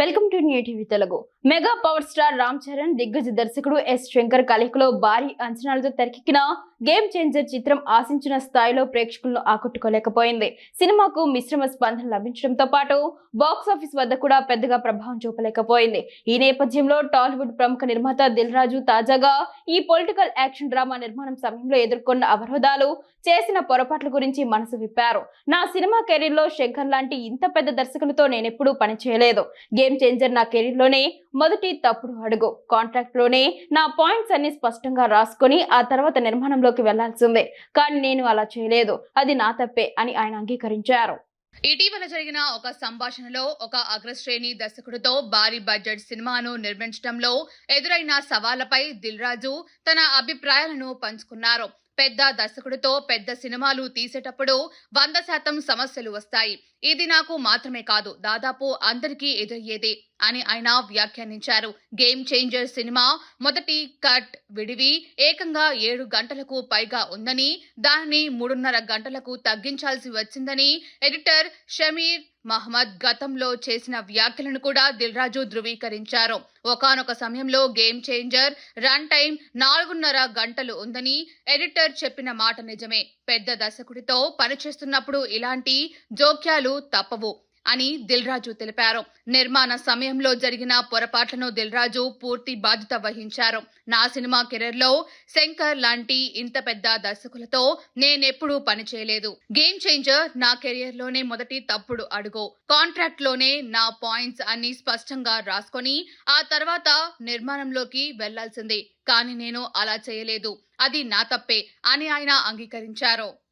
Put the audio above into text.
Welcome to new TV Telugu. Mega power star Ram Charan దిగ్గజ దర్శకుడు yes Shankar కలయికలో భారీ అంచనాలతో తెరకెక్కిన గేమ్ చేంజర్ చిత్రం ఆశించిన స్థాయిలో ప్రేక్షకులను ఆకట్టుకోలేకపోయింది. సినిమాకు మిశ్రమ స్పందన లభించడంతో పాటు బాక్స్ ఆఫీస్ వద్ద కూడా పెద్దగా ప్రభావం చూపలేకపోయింది. ఈ నేపథ్యంలో టాలీవుడ్ ప్రముఖ నిర్మాత దిల్ రాజు తాజాగా ఈ పొలిటికల్ యాక్షన్ డ్రామా నిర్మాణం సమయంలో ఎదుర్కొన్న అవరోధాలు చేసిన పొరపాట్ల గురించి మనసు విప్పారు. నా సినిమా కెరీర్లో శంకర్ లాంటి ఇంత పెద్ద దర్శకులతో నేనెప్పుడూ పని చేయలేదు గేమ్ చేంజర్ నా కెరీర్లోనే మొదటి తప్పుడు అడుగు. కాంట్రాక్ట్లోనే నా పాయింట్స్ అన్ని స్పష్టంగా రాసుకొని ఆ తర్వాత నిర్మాణంలోకి వెళ్ళాల్సిందే కానీ నేను అలా చేయలేదు. అది నా తప్పే అని ఆయన అంగీకరించారు. ఇటీవల జరిగిన ఒక సంభాషణలో ఒక అగ్రశ్రేణి దర్శకుడితో భారీ బడ్జెట్ సినిమాను నిర్మించడంలో ఎదురైన సవాళ్ళపై దిల్ రాజు తన అభిప్రాయాలను పంచుకున్నారు. పెద్ద దర్శకుడితో పెద్ద సినిమాలు తీసేటప్పుడు వంద శాతం సమస్యలు వస్తాయి. ఇది నాకు మాత్రమే కాదు దాదాపు అందరికీ ఎదురయ్యేది అని ఆయన వ్యాఖ్యానించారు. గేమ్ చేంజర్ సినిమా మొదటి కట్ విడివి ఏకంగా ఏడు గంటలకు పైగా ఉందని దానిని మూడున్నర గంటలకు తగ్గించాల్సి వచ్చిందని ఎడిటర్ షమీర్ మహమ్మద్ గతంలో చేసిన వ్యాఖ్యలను కూడా దిల్రాజు ధృవీకరించారు. ఒకానొక సమయంలో గేమ్ చేంజర్ రన్ టైం నాలుగున్నర గంటలు ఉందని ఎడిటర్ చెప్పిన మాట నిజమే. పెద్ద దర్శకుడితో పనిచేస్తున్నప్పుడు ఇలాంటి జోక్యాలు తప్పవు. అని దిల్రాజు తెలిపారు. నిర్మాణ సమయంలో జరిగిన పొరపాట్లను దిల్రాజు పూర్తి బాధ్యత వహించారు. నా సినిమా కెరీర్లో శంకర్ లాంటి ఇంత పెద్ద దర్శకులతో నేనెప్పుడూ పని చేయలేదు. గేమ్ చేంజర్ నా కెరియర్లోనే మొదటి తప్పుడు అడుగు. కాంట్రాక్ట్లోనే నా పాయింట్స్ అన్ని స్పష్టంగా రాసుకొని ఆ తర్వాత నిర్మాణంలోకి వెళ్ళాల్సిందే. కానీ నేను అలా చేయలేదు. అది నా తప్పే అని ఆయన అంగీకరించారు.